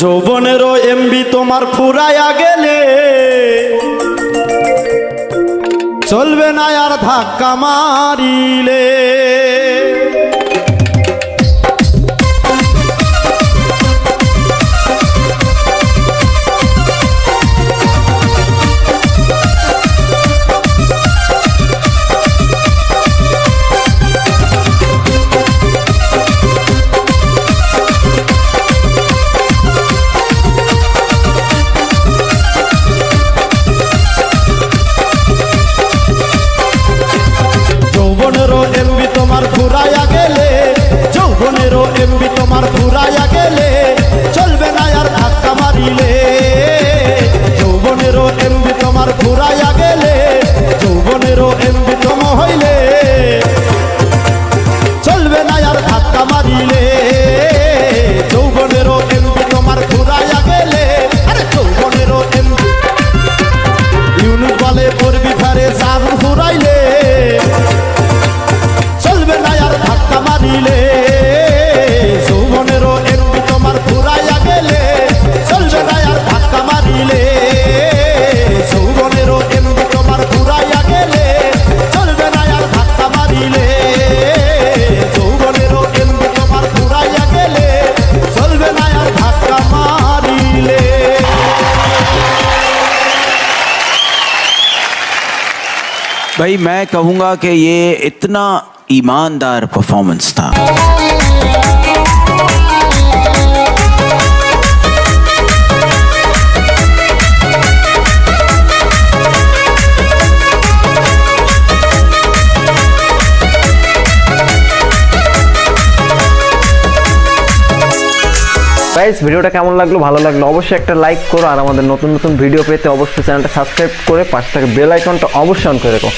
যৌবনেরও MB তোমার ফুরাইয়া গেলে। চলবে না আর ধাক্কা মারিলে। যৌবনেরও এমবি তোমার ফুরাইয়া भाई मैं कहूँगा कि ये इतना ईमानदार परफॉर्मेंस था। গাইস ভিডিওটা কেমন লাগল? ভালো লাগল? অবশ্যই একটা লাইক করো আর আমাদের নতুন নতুন ভিডিও পেতে অবশ্যই চ্যানেলটা সাবস্ক্রাইব করে পাশে থাকে বেল আইকনটা অবশ্যই অন করে রেখো।